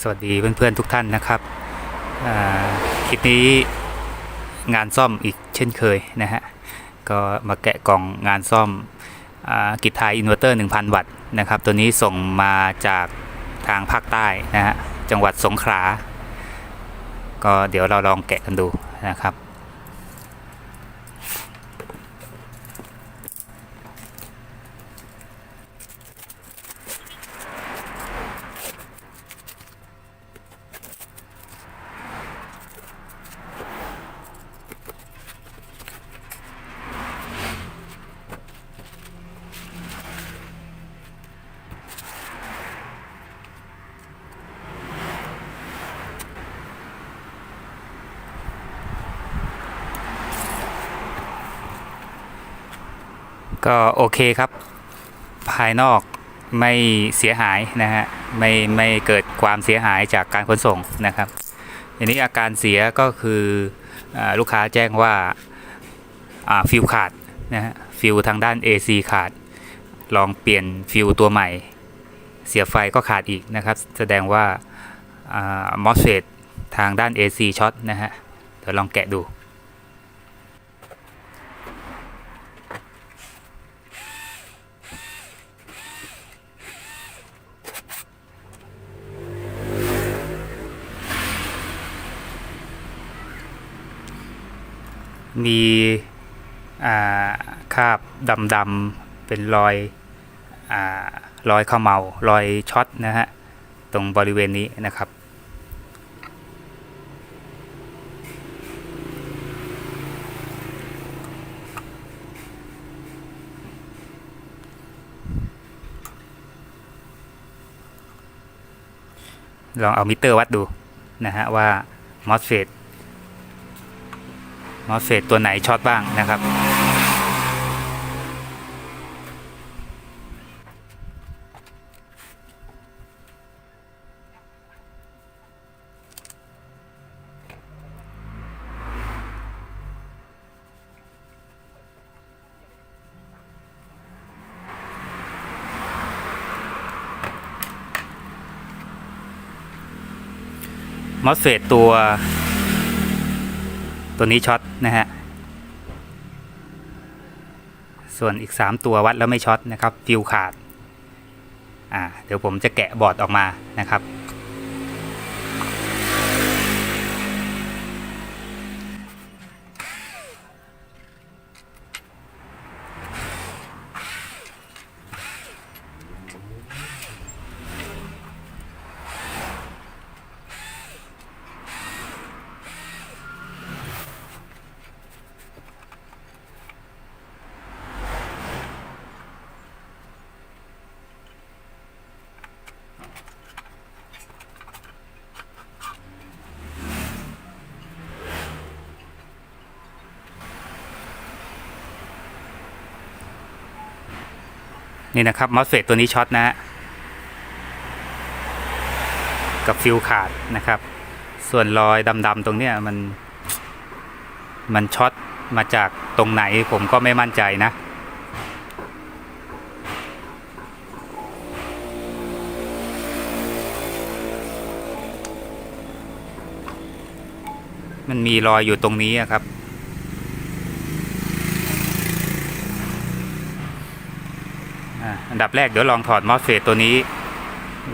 สวัสดีเพื่อนๆทุกท่านนะครับคลิปนี้งานซ่อมอีกเช่นเคยนะฮะก็มาแกะกล่องงานซ่อมอกิจไทยอินเวอร์เตอร์ 1,000 วัตต์นะครับ ตัวนี้ส่งมาจากทางภาคใต้นะฮะจังหวัดสงขลาก็เดี๋ยวเราลองแกะกันดูนะครับ ก็โอเคครับ ภายนอกไม่เสียหายนะฮะไม่ไม่เกิดความเสียหายจากการขนส่งนะครับทีนี้อาการเสียก็คืออลูกค้าแจ้งว่าฟิวขาดนะฮะฟิวทางด้าน AC ขาด ลองเปลี่ยนฟิวตัวใหม่ เสียไฟก็ขาดอีกนะครับ แสดงว่ามอสเฟตทางด้าน AC ช็อตนะฮะเดี๋ยวลองแกะดู มีคราบดำๆเป็นรอยอรอยเขมเมารอยช็อตนะฮะตรงบริเวณนี้นะครับ ลองเอามิเตอร์วัดดูนะฮะว่า MOSFET มอสเฟตตัวไหนช็อตบ้างนะครับ มอสเฟตตัว ตัวนี้ช็อตนะฮะ ส่วนอีก 3 ตัววัดแล้วไม่ช็อตนะครับฟิวขาด อ่า เดี๋ยวผมจะแกะบอร์ดออกมานะครับ นี่นะครับมอสเฟตตัวนี้ช็อตนะฮะกับฟิวขาดนะครับ ส่วนรอยดำๆตรงเนี้ยมัน มันช็อตมาจากตรงไหนผมก็ไม่มั่นใจนะมันมีรอยอยู่ตรงนี้ครับ อันดับแรกเดี๋ยวลองถอดมอสเฟตตัวนี้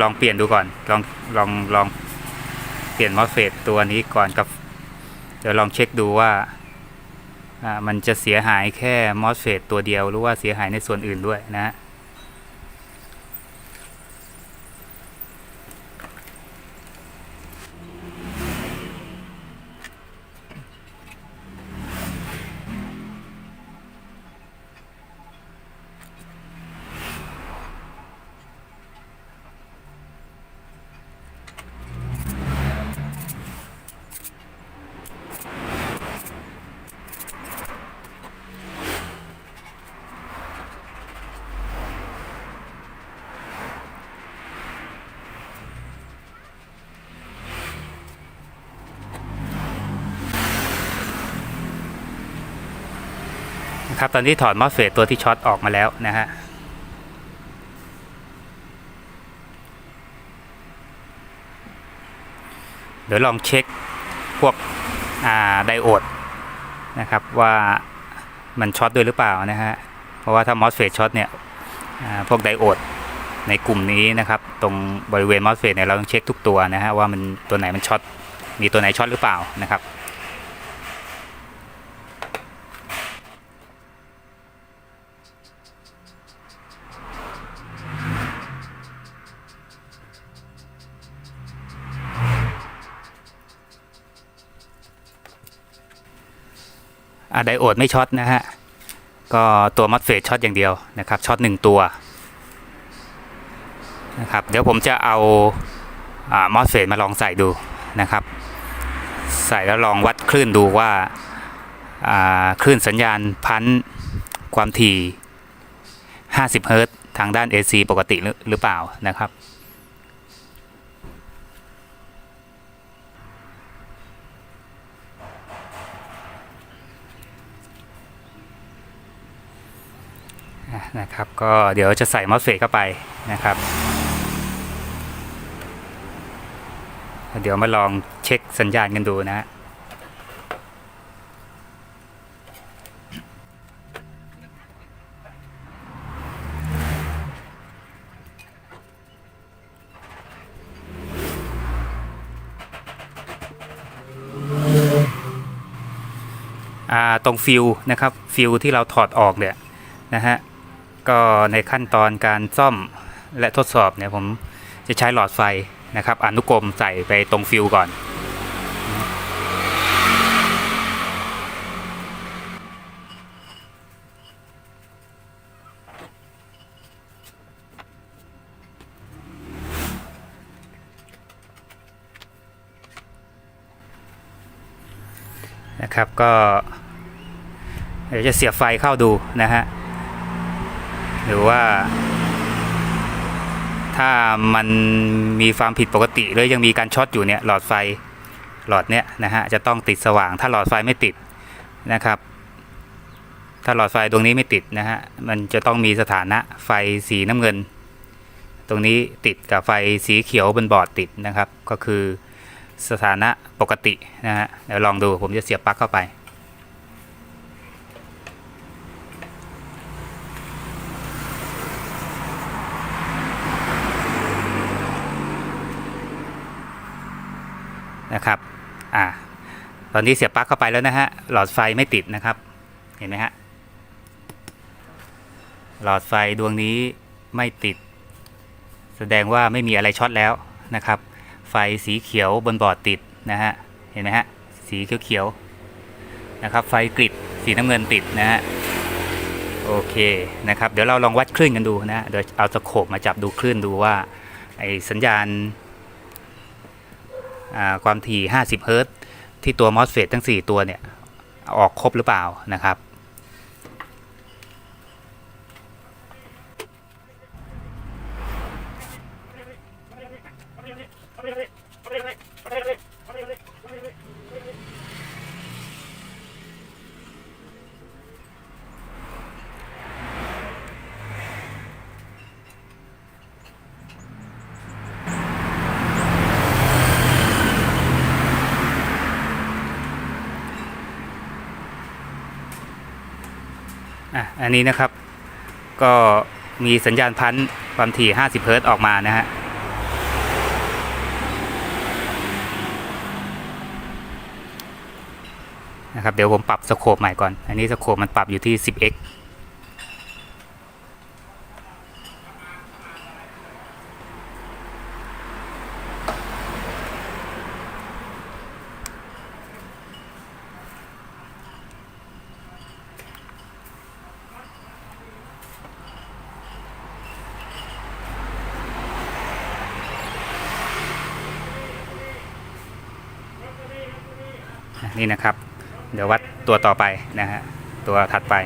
ลองเปลี่ยนดูก่อน ลองลองลองเปลี่ยนมอสเฟตตัวนี้ก่อนกับ เดี๋ยวลองเช็คดูว่าอ่ามันจะเสียหายแค่มอสเฟตตัวเดียวหรือว่าเสียหายในส่วนอื่นด้วยนะ นะครับ ตอนนี้ถอดมอสเฟตตัวที่ช็อตออกมาแล้วนะฮะเดี๋ยวลองเช็คพวกไดโอดนะครับว่ามันช็อตด้วยหรือเปล่านะฮะ เพราะว่าถ้ามอสเฟตช็อตเนี่ยพวกไดโอดในกลุ่มนี้นะครับ ตรงบริเวณมอสเฟตเนี่ยเราต้องเช็คทุกตัวนะฮะว่ามันตัวไหนมันช็อตมีตัวไหนช็อตหรือเปล่านะครับ โอดไม่ช็อตนะฮะ ก็ตัวมัดเฟสช็อตอย่างเดียวนะครับช็อตหนึ่งตัวนะครับเดี๋ยวผมจะเอาอามอสเฟสมาลองใส่ดูนะครับ ใส่แล้วลองวัดคลื่นดูว่าอ่าคลื่นสัญญาณพันความถี่ 50 เฮิรตซ์ทางด้าน AC ปกติหรือเปล่านะครับ นะครับก็เดี๋ยวจะใส่มอสเฟตเข้าไปนะครับ เดี๋ยวมาลองเช็คสัญญาณกันดูนะฮะอ่าตรงฟิวนะครับฟิวที่เราถอดออกเนี่ยนะฮะ ก็ในขั้นตอนการซ่อมและทดสอบเนี่ยผมจะใช้หลอดไฟนะครับอนุกรมใส่ไปตรงฟิวก่อน นะครับก็ เดี๋ยวจะเสียบไฟเข้าดูนะฮะ หรือว่า ถ้ามันมีความผิดปกติหรือยังมีการช็อตอยู่เนี่ยหลอดไฟหลอดเนี้ยนะฮะจะต้องติดสว่าง ถ้าหลอดไฟไม่ติดนะครับ ถ้าหลอดไฟดวงนี้ไม่ติดนะฮะมันจะต้องมีสถานะไฟสีน้ำเงิน ตรงนี้ติดกับไฟสีเขียวบนบอร์ดติดนะครับ ก็คือสถานะปกตินะฮะเดี๋ยวลองดูผมจะเสียบปลั๊กเข้าไป นะครับอ่าตอนนี้เสียบปลั๊กเข้าไปแล้วนะฮะหลอดไฟไม่ติดนะครับเห็นไหมฮะหลอดไฟดวงนี้ไม่ติด แสดงว่าไม่มีอะไรช็อตแล้วนะครับ ไฟสีเขียวบนบอร์ดติดนะฮะเห็นไหมฮะสีเขียวๆนะครับไฟกริดสีน้ำเงินติดนะฮะโอเคนะครับเดี๋ยวเราลองวัดคลื่นกันดูนะเดี๋ยวเอาสโคปมาจับดูคลื่นดูว่าไอสัญญาณ ความถี่ 50เฮิรตซ์ที่ตัว MOSFET ทั้ง 4 ตัวเนี่ย ออกครบหรือเปล่านะครับ อันนี้นะครับ ก็มีสัญญาณพันธ์ความถี่ 50 เฮิร์ตออกมานะฮะนะครับเดี๋ยวผมปรับสโคปใหม่ก่อน อันนี้สโคปมันปรับอยู่ที่ 10x นี่นะครับ เดี๋ยววัดตัวต่อไปนะฮะตัวถัดไป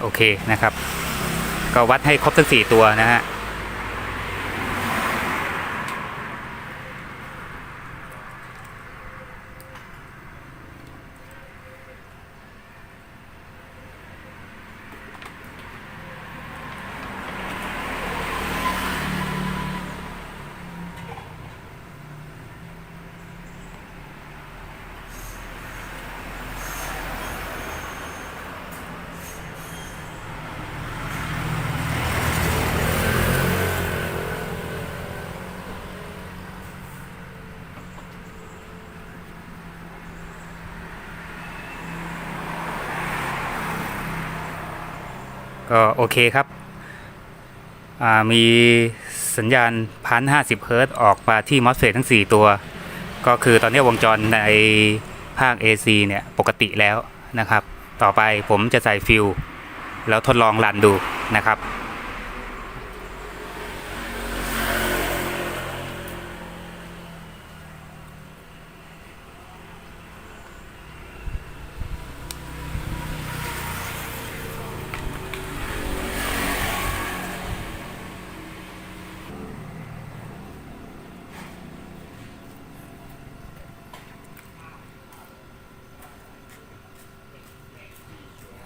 โอเคนะครับ ก็วัดให้ครบทั้ง4ตัวนะฮะ ก็โอเคครับ มีสัญญาณพันห้าสิบเฮิร์ตออกมาที่มอสเฟตทั้ง 4 ตัว ก็คือตอนนี้วงจรในภาค AC เนี่ย ปกติแล้วนะครับ ต่อไปผมจะใส่ฟิลแล้วทดลองรันดูนะครับ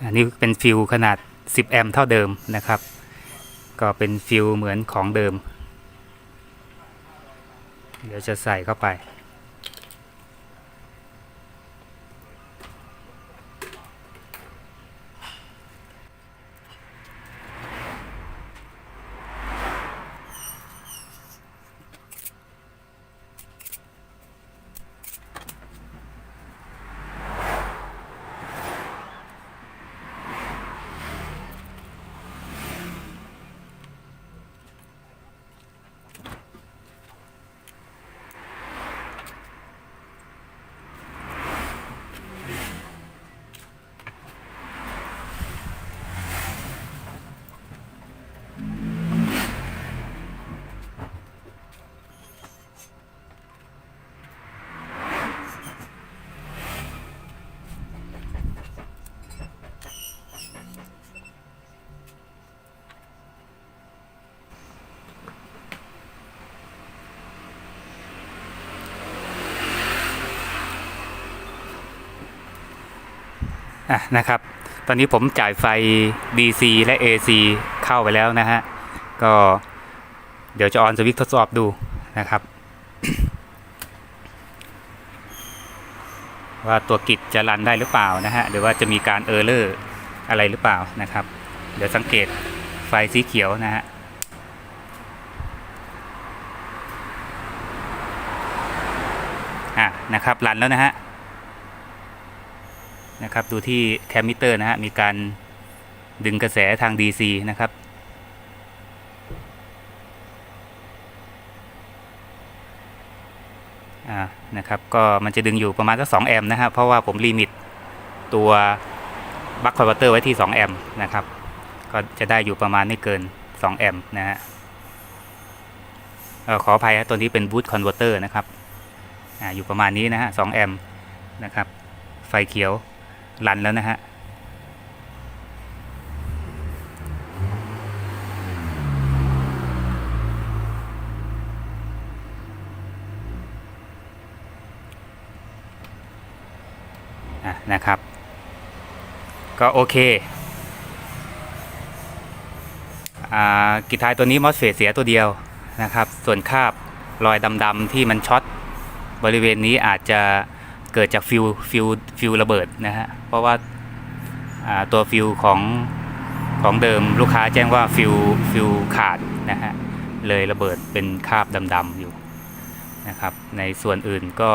อันนี้เป็นฟิลขนาด 10 แอมป์เท่าเดิมนะครับ ก็เป็นฟิลเหมือนของเดิม เดี๋ยวจะใส่เข้าไป อะนะครับ ตอนนี้ผมจ่ายไฟ DC และ AC เข้าไปแล้วนะฮะ ก็เดี๋ยวจะออนสวิตทดสอบดูนะครับ ว่าตัวกิจจะรันได้หรือเปล่านะฮะ หรือว่าจะมีการเออร์เลอร์อะไรหรือเปล่านะครับ เดี๋ยวสังเกตไฟสีเขียวนะฮะอะนะครับรันแล้วนะฮะ นะครับ ดูที่แคมมิเตอร์นะฮะ มีการดึงกระแสทาง DC นะครับ อ่า นะครับ ก็มันจะดึงอยู่ประมาณสัก2แอมป์นะฮะ เพราะว่าผมลิมิตตัวบัคคอนเวอร์เตอร์ไว้ที่ 2 แอมป์นะครับ ก็จะได้อยู่ประมาณไม่เกิน 2 แอมป์นะฮะเออขออภัยครับตัวนี้เป็นบูตคอนเวอร์เตอร์นะครับอ่าอยู่ประมาณนี้นะฮะ 2 แอมป์นะครับ ไฟเขียว รันแล้วนะฮะอะนะครับ ก็โอเคอ่ากิจท้ายตัวนี้มอสเฟตเสียตัวเดียวนะครับ ส่วนคาบรอยดำๆที่มันช็อตบริเวณนี้อาจจะ เกิดจากฟิวฟิวฟิวระเบิดนะฮะเพราะว่าาตัวฟิวของของเดิมลูกค้าแจ้งว่าฟิวฟิวขาดนะฮะเลยระเบิดเป็นคราบดำๆอยู่นะครับ ในส่วนอื่นก็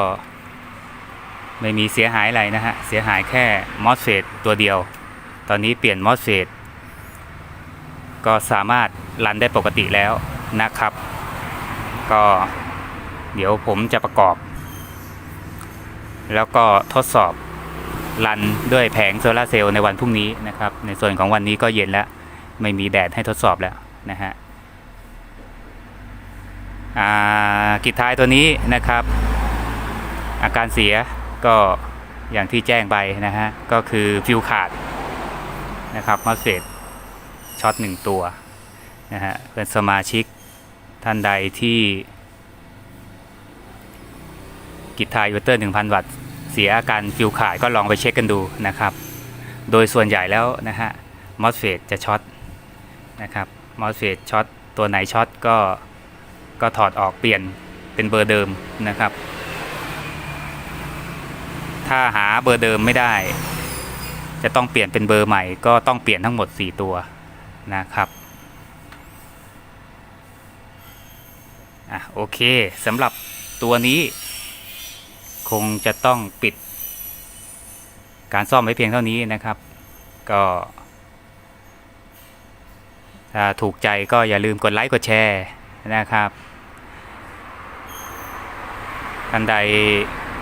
ไม่มีเสียหายอะไรนะฮะ เสียหายแค่มอสเฟตตัวเดียว ตอนนี้เปลี่ยนมอสเฟตก็สามารถรันได้ปกติแล้วนะครับ ก็เดี๋ยวผมจะประกอบ แล้วก็ทดสอบรันด้วยแผงโซลาเซลล์ในวันพรุ่งนี้นะครับ ในส่วนของวันนี้ก็เย็นแล้ว ไม่มีแดดให้ทดสอบแล้วนะฮะกิจท้ายตัวนี้นะครับ อาการเสียก็อย่างที่แจ้งไปนะฮะ ก็คือฟิวขาดนะครับมอสเฟตช็อตหนึ่งตัวนะฮะเป็นสมาชิกท่านใดที่ กิจทายอินเวอร์เตอร์ 1,000 วัตต์ เสียอาการฟิวขาดก็ลองไปเช็คกันดูนะครับ โดยส่วนใหญ่แล้วนะฮะมอสเฟตจะช็อตนะครับมอสเฟตช็อตตัวไหนช็อตก็ก็ถอดออกเปลี่ยนเป็นเบอร์เดิมนะครับ ถ้าหาเบอร์เดิมไม่ได้ จะต้องเปลี่ยนเป็นเบอร์ใหม่ ก็ต้องเปลี่ยนทั้งหมด 4 ตัวนะครับอะโอเคสำหรับตัวนี้ คงจะต้องปิด การซ่อมไว้เพียงเท่านี้นะครับ ก็ ถ้าถูกใจก็อย่าลืมกดไลค์กดแชร์นะครับท่านใด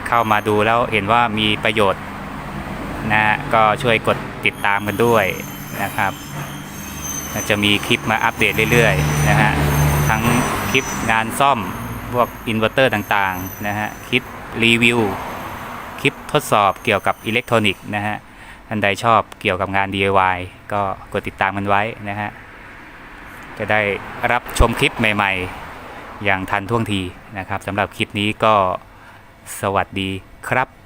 เข้ามาดูแล้วเห็นว่ามีประโยชน์นะฮะก็ช่วยกดติดตามกันด้วยนะครับจะมีคลิปมาอัปเดตเรื่อยๆนะฮะทั้งคลิปงานซ่อมพวกอินเวอร์เตอร์ต่างๆนะฮะคลิป รีวิวคลิปทดสอบเกี่ยวกับอิเล็กทรอนิกส์นะฮะท่านใดชอบเกี่ยวกับงาน DIY ก็กดติดตามกันไว้นะฮะจะได้รับชมคลิปใหม่ ๆ อย่างทันท่วงทีนะครับสำหรับคลิปนี้ก็สวัสดีครับ